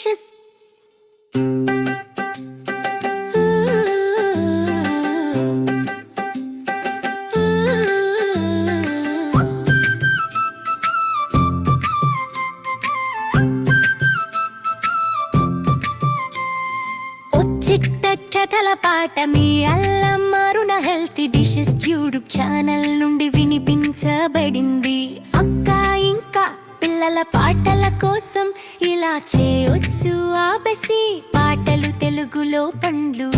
Dishes ఉచిత పాట మీ అల్లం మరుణ హెల్తీ డిషెస్ యూట్యూబ్ ఛానల్ నుండి వినిపించబడింది. అక్క ఇంకా పిల్లల పాటల కోసం ఇలా చేయొచ్చు ఆపసి పాటలు తెలుగులో పండ్లు.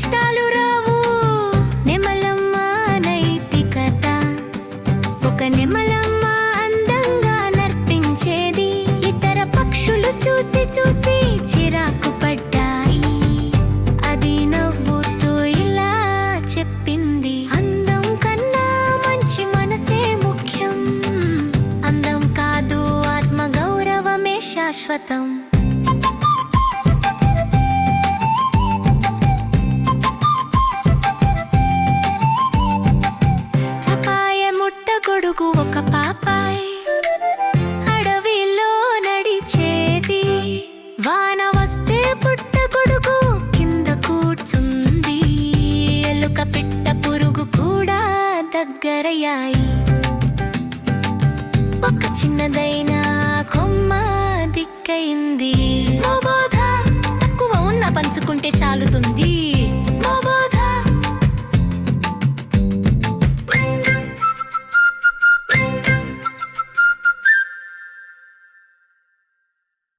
కష్టాలు రావు. నిమలమ్మ నైతికత. ఒక నిమలమ్మ అందంగా నర్తించేది. ఇతర పక్షులు చూసి చూసి చిరాకు పడ్డాయి. అది నవ్వుతూ ఇలా చెప్పింది. అందం కన్నా మంచి మనసే ముఖ్యం. అందం కాదు ఆత్మ గౌరవమే శాశ్వతం. దగ్గరయ్యాయి. ఒక చిన్నదైన కొమ్మ దిక్కయింది. తక్కువ ఉన్న పంచుకుంటే చాలుతుంది.